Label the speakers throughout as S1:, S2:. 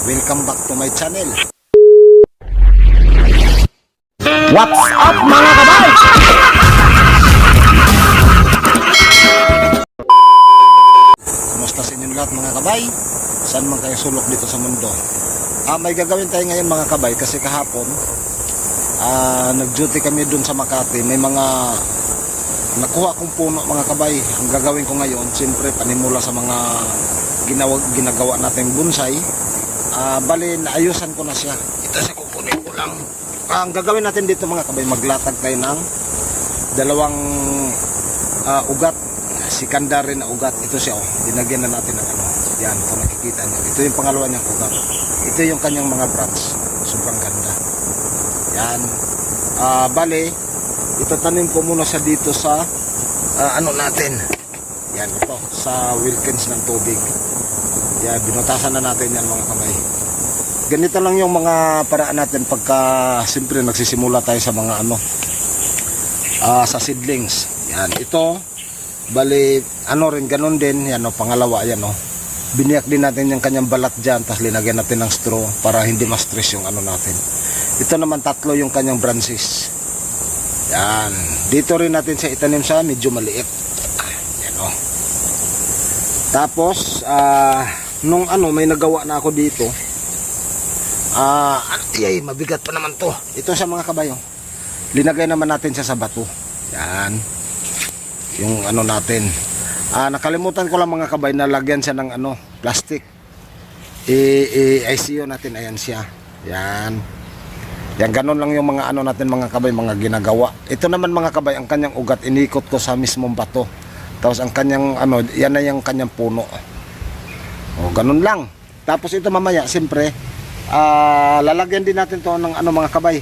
S1: Welcome back to my channel.
S2: What's up mga kabay?
S1: Kumusta sa inyong lahat mga kabay? Saan man kayo sulok dito sa mundo? Ah, may gagawin tayo ngayon mga kabay kasi kahapon ah, nag-duty kami dun sa Makati. May mga nakuha kong puno mga kabay. Ang gagawin ko ngayon, siyempre panimula sa mga ginawa, ginagawa nating bonsai. Ah, bali, naayusan ko na siya. Ito sa kukunin ko lang. Ah, ang gagawin natin dito mga kabay, maglatag tayo ng dalawang ah, ugat. Si Kandarin na ugat. Ito siya oh. Dinagyan na natin ng ano. Yan kung nakikita niyo. Ito yung pangalawa niyang ugat. Ito yung kanyang mga branch. Sobrang ganda. Yan. Ah bale itatanim ko muna siya dito sa ah, ano natin. Yan ito. Sa Wilkins ng tubig. Yan binutasan na natin yan mga kamay ganito lang yung mga paraan natin pagka siyempre nagsisimula tayo sa mga ano ah, sa seedlings yan ito Bali, ano rin, ganun din. Yan o, pangalawa, yan o. Biniyak din natin yung kanyang balat dyan, tapos linagyan natin ng straw para hindi ma-stress yung ano natin. Ito naman tatlo yung kanyang branches. Yan. Dito rin natin siya itanim sa medyo maliit. Yan o. Tapos, ah, nung ano, may nagawa na ako dito. Ah, ay, mabigat pa naman to. Ito sa mga kabayo. Linagay naman natin siya sa bato. Yan yung ano natin. Ah, nakalimutan ko lang mga kabay na lagyan siya ng ano, plastic. I, i ICU natin ayan siya. Yan. Yan ganun lang yung mga ano natin mga kabay, mga ginagawa. Ito naman mga kabay, ang kanyang ugat inikot ko sa mismong bato. Tapos ang kanyang ano, yan na yung kanyang puno. O ganun lang. Tapos ito mamaya, siyempre, ah, lalagyan din natin to ng ano mga kabay,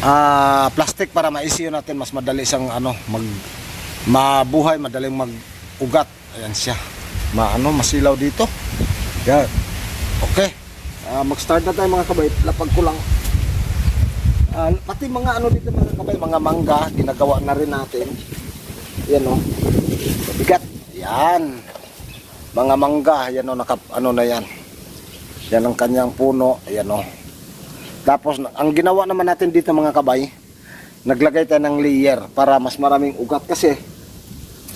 S1: ah plastic para maisiyo natin. Mas madali siyang ano mag mabuhay madaling mag-ugat. Ayan siya. Maano masilaw dito. Yan. Okay. Ah, mag-start na tayo mga kabay. Lapag ko lang. Ah, pati mga ano dito mga kabay mga mangga ginagawa na rin natin. Yan oh. Bigat. Yan. Mga mangga. Yan oh nakap ano na yan yan ang kanyang puno ayan oh tapos ang ginawa naman natin dito mga kabay, naglagay tayo ng layer para mas maraming ugat kasi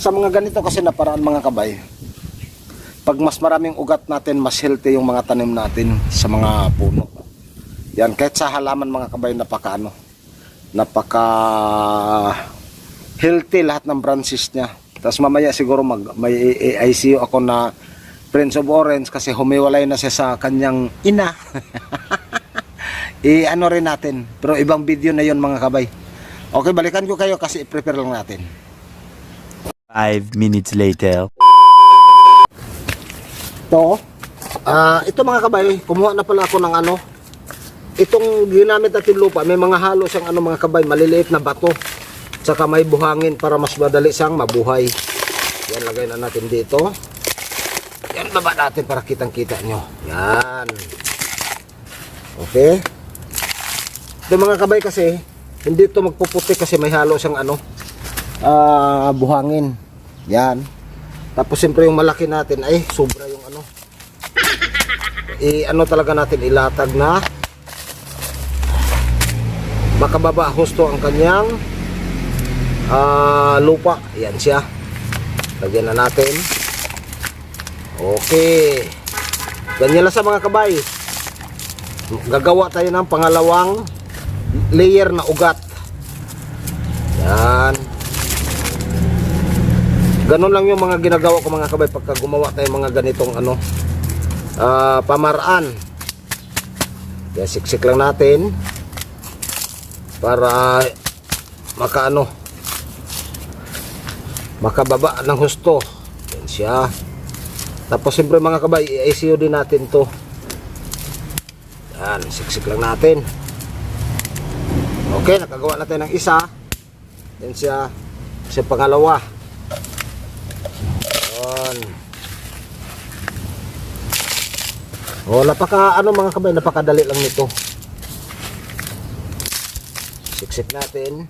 S1: sa mga ganito kasi na paraan mga kabay, pag mas maraming ugat natin, mas healthy yung mga tanim natin sa mga puno. Yan, kahit sa halaman mga kabay, napaka ano, napaka healthy lahat ng branches niya. Tapos mamaya siguro mag, may ICU ako na Prince of Orange kasi humiwalay na siya sa kanyang ina. i-ano rin natin. Pero ibang video na yon mga kabay. Okay, balikan ko kayo kasi i-prepare lang natin.
S3: Five minutes later.
S1: Ito, ah ito mga kabay, kumuha na pala ako ng ano. Itong ginamit natin lupa, may mga halo siyang ano mga kabay, maliliit na bato. Tsaka may buhangin para mas madali siyang mabuhay. Yan, lagay na natin dito. Yan, baba natin para kitang-kita nyo. Yan. Okay. Ito mga kabay kasi, hindi ito magpuputi kasi may halo siyang ano, ah buhangin. Yan. Tapos siyempre yung malaki natin ay sobra yung ano. I ano talaga natin ilatag na makababa husto ang kanyang ah, lupa. Yan siya. Lagyan na natin. Okay. Ganyan lang sa mga kabay. Gagawa tayo ng pangalawang layer na ugat. Yan. Ganun lang yung mga ginagawa ko mga kabay pagka gumawa tayo mga ganitong ano ah, pamaraan. Kaya siksik lang natin para makaano makababa ng husto. Yan siya. Tapos siyempre mga kabay, i-ICU din natin to. Yan, siksik lang natin. Okay, nakagawa natin ng isa. Yan siya. Siya pangalawa. Yan. Oh, napaka ano mga kabay, napakadali lang nito. Siksik natin.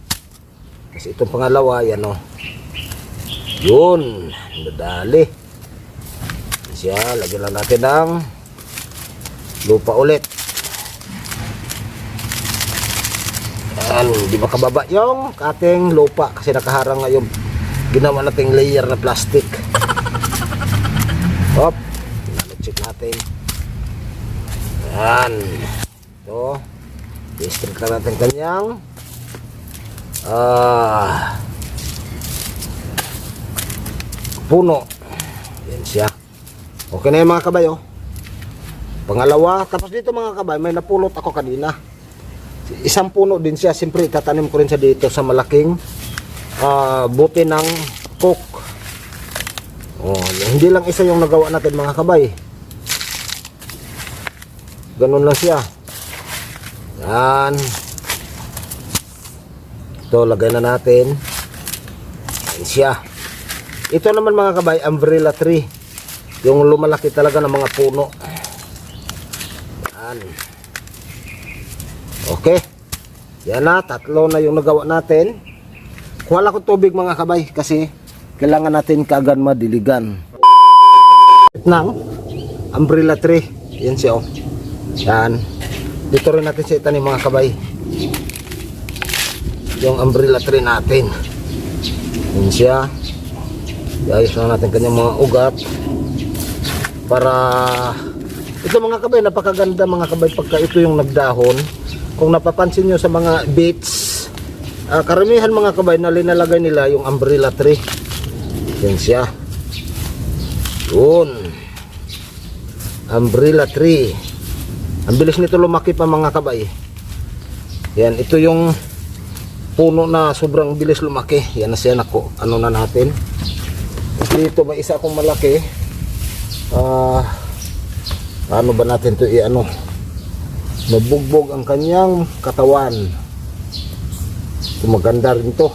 S1: Kasi itong pangalawa, yan oh. Yun, nadali. Siya, lagyan lang natin ng lupa ulit. Yan di ba kababa yung ating lupa kasi nakaharang nga yung ginawa nating layer na plastic. Hop check natin. Yan. Ito. I-strip na natin kanyang ah puno. Yan siya okay na yung mga kabay oh. Pangalawa tapos dito mga kabay may napulot ako kanina. Isang puno din siya siyempre itatanim ko rin siya dito sa malaking ah, buti ng cook oh, hindi lang isa yung nagawa natin mga kabay. Ganun lang siya. Yan. Ito lagay na natin. Yan siya. Ito naman mga kabay umbrella tree yung lumalaki talaga ng mga puno. Yan. Okay. Yan na tatlo na yung nagawa natin. Wala ko tubig mga kabay kasi kailangan natin kaagad madiligan. Nang umbrella tree yan siya oh. Yan. Dito rin natin siya itanim mga kabay. Yung umbrella tree natin. Yan siya. Ayos na natin kanyang mga ugat para ito mga kabay napakaganda mga kabay pagka ito yung nagdahon. Kung napapansin nyo sa mga beach ah, karamihan mga kabay na linalagay nila yung umbrella tree. Yan siya. Yun. Umbrella tree. Ang bilis nito lumaki pa mga kabay. Yan ito yung puno na sobrang bilis lumaki. Yan na siya nako ano na natin. Dito may isa akong malaki ah ano ba natin to i-ano mabugbog ang kanyang katawan. Ito maganda rin to.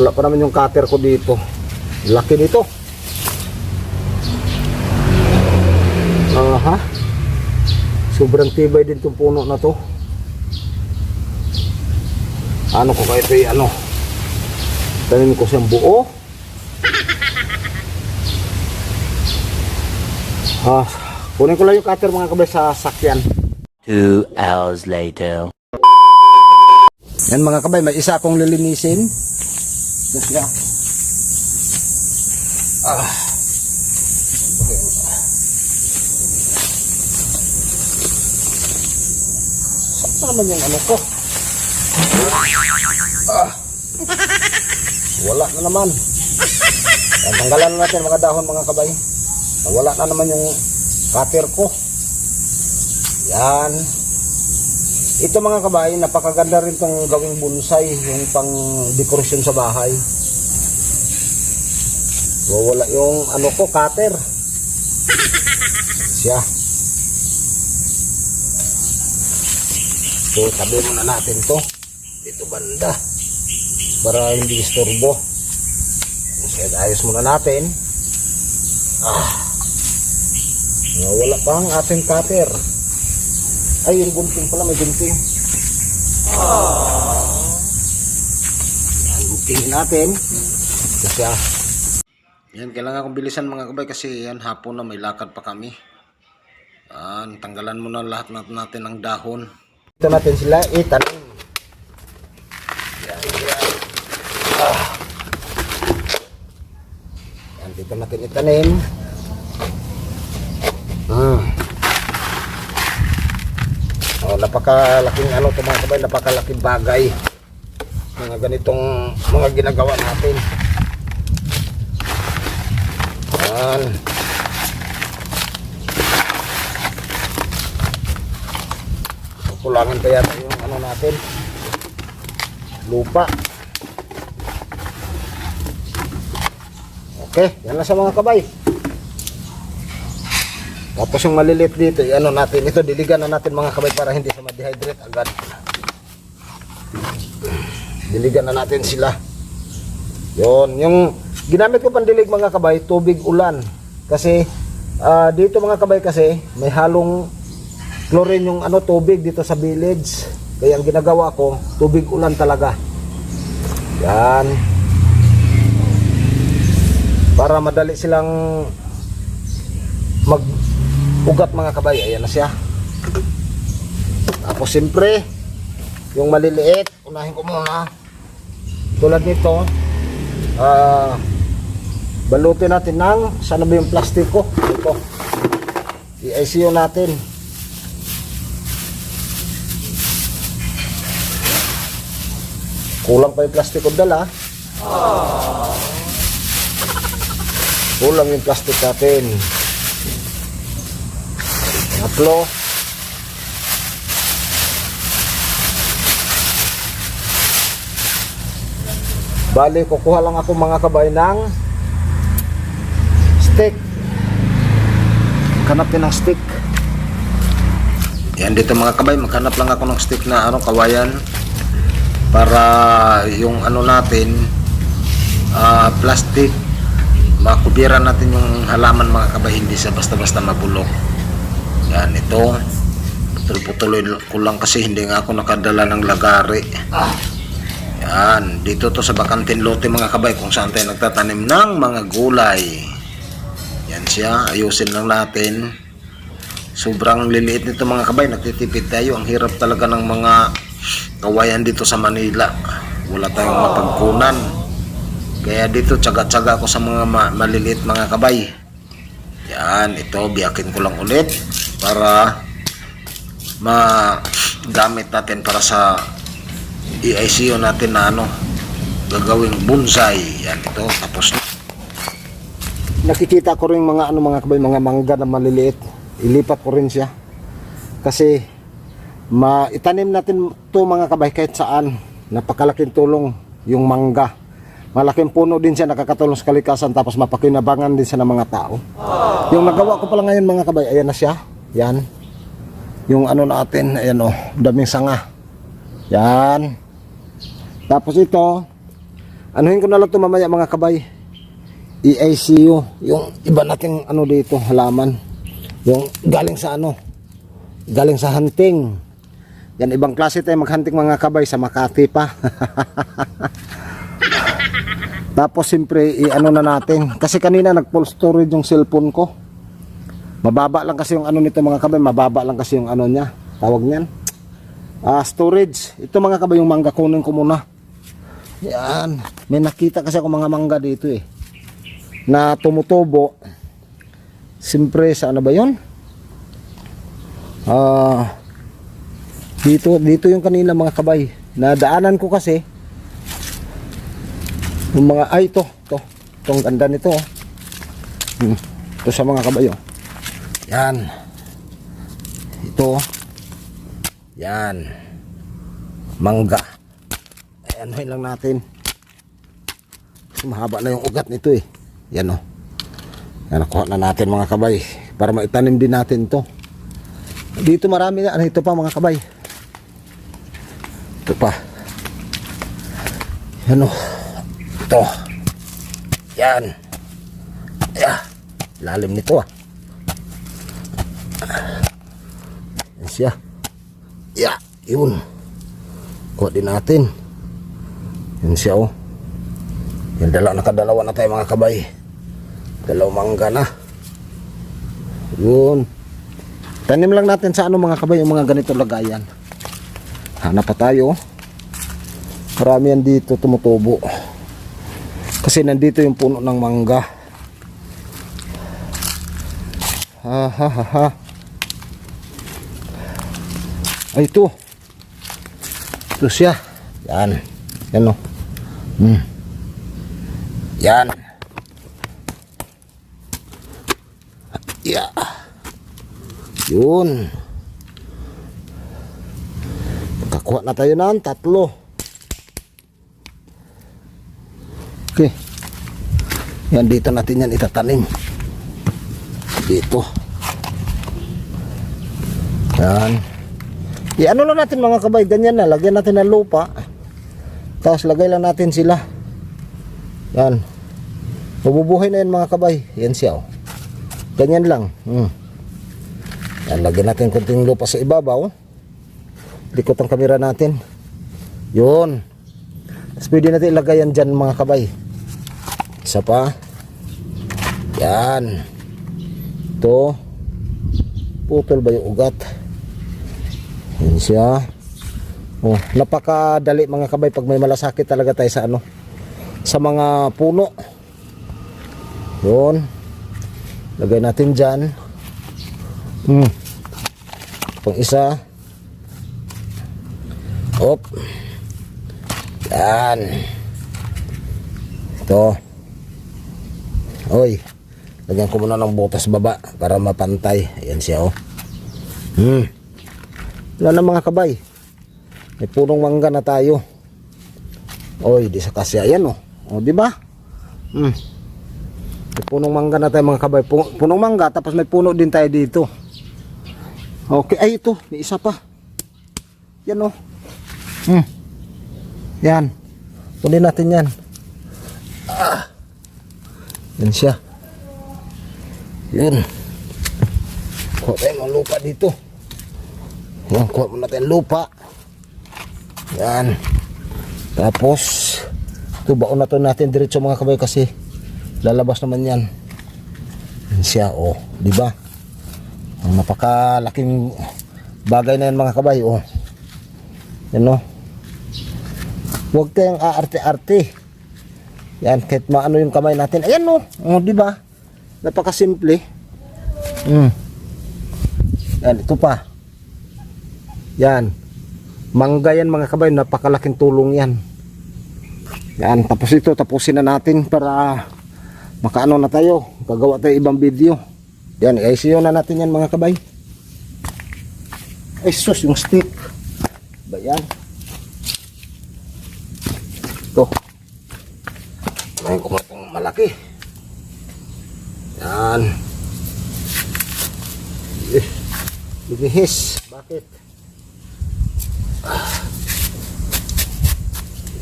S1: Wala pa naman yung cutter ko dito. Laki nito. Aha. Sobrang tibay din tong puno na to. Ano ko kaya ito i-ano tanim ko siyang buo ah kunin ko lang yung cutter mga kabay sa sakyan
S3: Two hours later.
S1: Yan mga kabay, may isa akong lilinisin. Yes, yeah. Ah. Saan naman yung ano ko? Ah. Wala na naman. Tanggalan na natin mga dahon mga kabay. Nawala na naman yung cutter ko. Yan. Ito mga kabayan, napakaganda rin tong gawing bonsai, yung pang dekorasyon sa bahay. Wawala yung ano ko, cutter. Siya. So, tabi muna natin to. Dito banda. Para hindi istorbo. So, ayos muna natin. Ah. Wala pa ang ating cutter. Ay, yung gunting pala, may gunting. Yan, guntingin natin. Kasi ah. Yan, kailangan kong bilisan mga kabay kasi yan, hapon na may lakad pa kami. Yan, tanggalan muna lahat nat- natin ng dahon. Ito natin sila itanim. Yan, yan. Ah. Yan, dito natin itanim. Hmm. Oh, napakalaking ano to mga kabay, napakalaking bagay. Mga ganitong mga ginagawa natin. Yan. Kulangan pa yata yung ano natin. Lupa. Okay, yan na sa mga kabay. Tapos yung maliliit dito, ano natin, ito diligan na natin mga kabay para hindi sa ma-dehydrate agad. Diligan na natin sila. Yon, yung ginamit ko pandilig mga kabay, tubig ulan. Kasi ah, dito mga kabay kasi may halong chlorine yung ano tubig dito sa village. Kaya ang ginagawa ko, tubig ulan talaga. Yan. Para madali silang mag ugat mga kabay. Ayan na siya. Tapos siyempre, yung maliliit, unahin ko muna. Tulad nito, ah, balutin natin ng, sana ba yung plastiko? Ito. I-ICU natin. Kulang pa yung plastiko dala. Kulang yung plastic natin. Tatlo. Bali, kukuha lang ako mga kabay ng stick. Maghanap din stick. Yan dito mga kabay, maghanap lang ako ng stick na ano, kawayan para yung ano natin ah, plastic makubira natin yung halaman mga kabay hindi sa basta-basta mabulok yan ito. Putol-putuloy ko lang kasi hindi nga ako nakadala ng lagari. Yan dito to sa bakantin lote mga kabay kung saan tayo nagtatanim ng mga gulay. Yan siya ayusin lang natin. Sobrang liliit nito mga kabay nagtitipid tayo. Ang hirap talaga ng mga kawayan dito sa Manila. Wala tayong mapagkunan. Kaya dito tsaga-tsaga ako sa mga ma- maliliit mga kabay. Yan ito biyakin ko lang ulit para magamit natin para sa i-ICU natin na ano gagawing bonsai. Yan ito tapos na. Nakikita ko rin mga ano mga kabay mga mangga na maliliit. Ilipat ko rin siya. Kasi maitanim natin to mga kabay kahit saan. Napakalaking tulong yung mangga. Malaking puno din siya nakakatulong sa kalikasan tapos mapakinabangan din siya ng mga tao. Yung nagawa ko pala ngayon mga kabay ayan na siya yan. Yung ano natin ayan o daming sanga. Yan. Tapos ito anuhin ko na lang ito mamaya mga kabay. EICU yung iba nating ano dito halaman. Yung galing sa ano galing sa hunting. Yan ibang klase tayo maghunting mga kabay sa Makati pa. Tapos siyempre i-ano na natin. Kasi kanina nag full storage yung cellphone ko mababa lang kasi yung ano nito mga kabay mababa lang kasi yung ano niya. Tawag niyan. Ah storage. Ito mga kabay yung mangga. Kunin ko muna. Yan. May nakita kasi ako mga mangga dito eh. Na tumutubo. Siyempre sa ano ba yun? Ah dito dito yung kanina mga kabay. Nadaanan ko kasi yung mga ay ito to itong ganda nito oh. hmm. ito sa mga kabayo yan. Ito. Yan. Mangga. Ay anuhin lang natin. Kasi mahaba na yung ugat nito eh. Yan oh. Yan nakuha na natin mga kabay para maitanim din natin to. Dito marami na. Ano ito pa mga kabay? Ito pa. Yan oh. Ito. Yan. Yeah. Lalim nito ah. Siya. Yeah. Yun. Kuha din natin. Yan siya oh. Yan dalawa, nakadalawa na tayo mga kabay. Dalawang mangga na. Yun. Tanim lang natin sa ano mga kabay yung mga ganito lagayan. Hanap pa tayo. oh. Marami yan dito tumutubo. Kasi nandito yung puno ng mangga. Ha ha ha ha. Ay ito. Ito siya. Yan. Yan o. Hmm. Yan. Yeah. Yun. Nakakuha na tayo ng tatlo. Okay. Yan dito natin yan itatanim. Dito. Yan. I-ano lang natin mga kabay, ganyan na. Lagyan natin ng lupa. Tapos lagay lang natin sila. Yan. Mabubuhay na yan mga kabay. Yan siya oh. Ganyan lang. Hmm. Yan, lagyan natin konting lupa sa ibabaw. Likot ang kamera natin. Yun. Tapos pwede natin ilagay yan dyan mga kabay. Isa pa. Yan. Ito. Putol ba yung ugat? Yan siya. Oh, napakadali mga kabay pag may malasakit talaga tayo sa ano sa mga puno. Yun. Lagay natin dyan. Hmm. Pang isa. Op. Yan. Ito. Oy. Lagyan ko muna ng butas baba para mapantay. Ayan siya oh. Hmm. Wala na mga kabay. May punong mangga na tayo. Oy, di sa kasi ayan oh. O, di ba? Hmm. May punong mangga na tayo mga kabay. Pu- Punong mangga tapos may puno din tayo dito. Okay, ay ito, may isa pa. Yan oh. Hmm. Yan. Kunin natin yan. Ah. Yan siya. Yan. Kuha tayo ng lupa dito. Yan, kuha muna ng lupa. Yan. Tapos, ito baon na to natin diretso mga kabay kasi lalabas naman yan. Yan siya, oh. Ba? Ang napakalaking bagay na yan mga kabay, oh. Yan, oh. Huwag tayong aarte-arte. Yan, kahit maano yung kamay natin. Ayan, oh. Oh, ba? Napakasimple. Hmm. Yan, ito pa. Yan. Mangga yan mga kabay, napakalaking tulong yan. Yan, tapos ito, tapusin na natin para makaano na tayo. Gagawa tayo ibang video. Yan, i-ICU na natin yan mga kabay. Ay sus, yung stick. Ba yan? Ito. May kumatong malaki. Yan. Eh, bibihis. Bakit?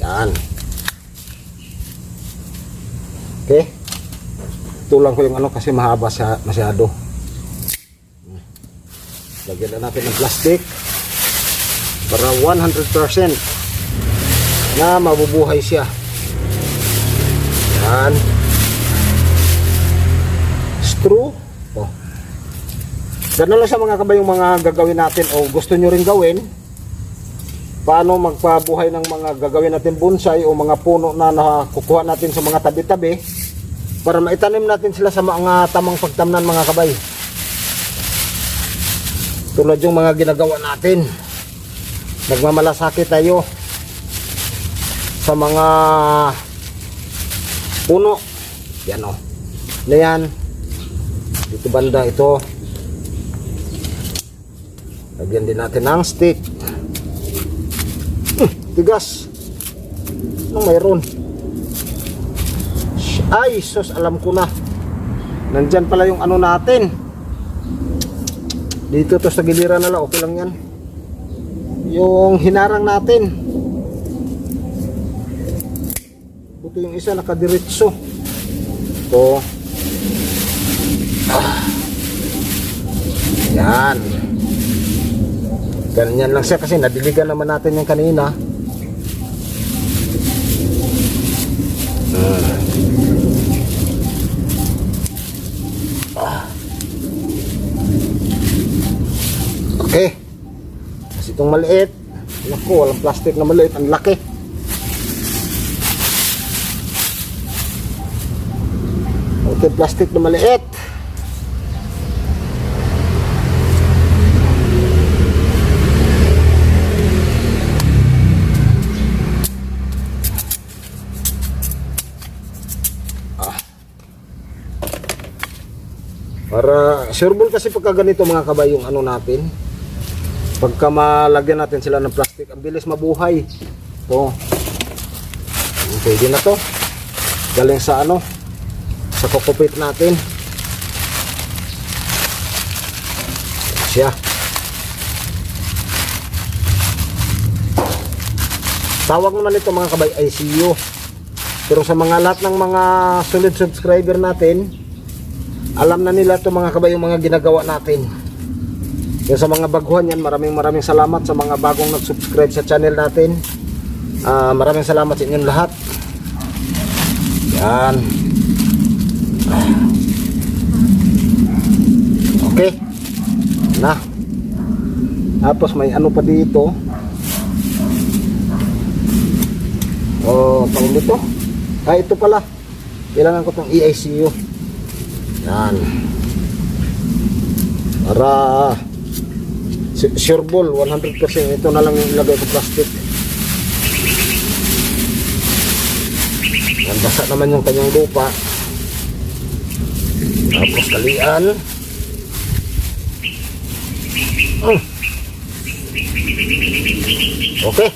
S1: Yan. Okay. Tulang ko yung ano kasi mahaba siya masyado. Lagyan na natin ng plastic para 100% na mabubuhay siya. Yan. Screw. Oh. Ganun lang sa mga kabay yung mga gagawin natin o gusto nyo rin gawin. Paano magpabuhay ng mga gagawin natin bonsai o mga puno na nakukuha natin sa mga tabi-tabi para maitanim natin sila sa mga tamang pagtamnan mga kabay. Tulad yung mga ginagawa natin. Nagmamalasakit tayo sa mga puno. Yan o. Na yan. Dito banda ito. Lagyan din natin ng stick. Tigas. Anong mayroon? Ay, sus, alam ko na. Nandyan pala yung ano natin. Dito to sa giliran na lang, okay lang yan. Yung hinarang natin. Buto yung isa nakadiretso. Ito. Ah. Yan. Ganyan lang siya kasi nadiligan naman natin yung kanina. Okay. Kasi itong maliit, naku, walang plastic na maliit, ang laki. Okay, plastic na maliit. Para sureball kasi pagka ganito mga kabay yung ano natin. Pagka malagyan natin sila ng plastic, ang bilis mabuhay. To. Pwede na to. Galing sa ano? Sa kokopit natin. Siya. Tawag naman ito mga kabay ICU. Pero sa mga lahat ng mga solid subscriber natin, alam na nila ito mga kabay yung mga ginagawa natin. Yung sa mga baguhan yan, maraming maraming salamat sa mga bagong nag-subscribe sa channel natin. Ah, maraming salamat sa inyong lahat. Yan. Okay. na. Tapos may ano pa dito. Oh, tawag dito. Ah, ito pala. Kailangan ko tong EICU. Yan. Para su- sure ball 100%. Ito na lang yung ilagay ko plastic. Yan, basa naman yung kanyang lupa. Tapos kalian. Mm. Okay.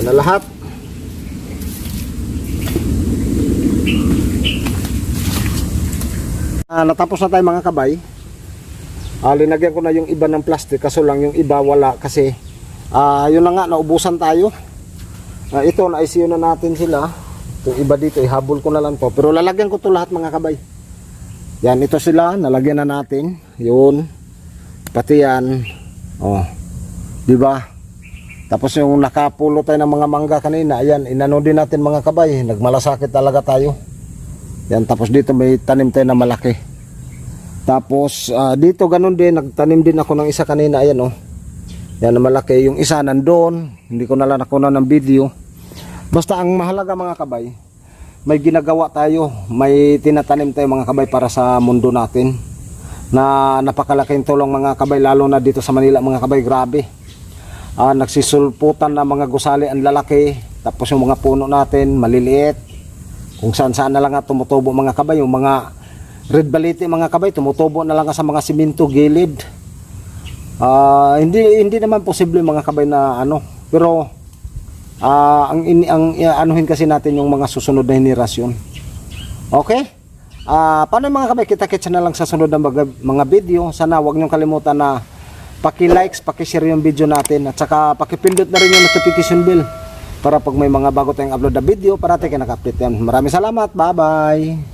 S1: Yan lahat. Ah, natapos na tayo mga kabay. Ah, linagyan ko na yung iba ng plastic kaso lang yung iba wala kasi ah, yun na nga naubusan tayo. Ah, ito na ICU na natin sila. Yung iba dito ihabol ko na lang to pero lalagyan ko to lahat mga kabay. Yan ito sila nalagyan na natin. Yun. Pati yan. Oh. 'Di ba? Tapos yung nakapulo tayo ng mga mangga kanina, ayan, inano din natin mga kabay. Nagmalasakit talaga tayo. Yan, tapos dito may tanim tayo na malaki. Tapos ah, dito ganun din, nagtanim din ako ng isa kanina, ayan oh. Yan na malaki. Yung isa nandoon, hindi ko na lang nakuha ng video. Basta ang mahalaga mga kabay, may ginagawa tayo, may tinatanim tayo mga kabay para sa mundo natin. Na napakalaking tulong mga kabay, lalo na dito sa Manila mga kabay, grabe. Ah, nagsisulputan na mga gusali ang lalaki, tapos yung mga puno natin, maliliit, kung saan saan na lang nga tumutubo mga kabay yung mga red baliti mga kabay tumutubo na lang sa mga simento gilid. Ah, hindi hindi naman posible mga kabay na ano pero ah, ang ini ang anuhin kasi natin yung mga susunod na henerasyon. Okay? Ah, paano mga kabay? Kita-kits na lang sa sunod na mga, mga video. Sana wag niyo kalimutan na paki-likes, paki-share yung video natin. At saka paki-pindot na rin yung notification bell para pag may mga bago tayong upload na video, parati kayo naka-update yan. Maraming salamat. Bye-bye.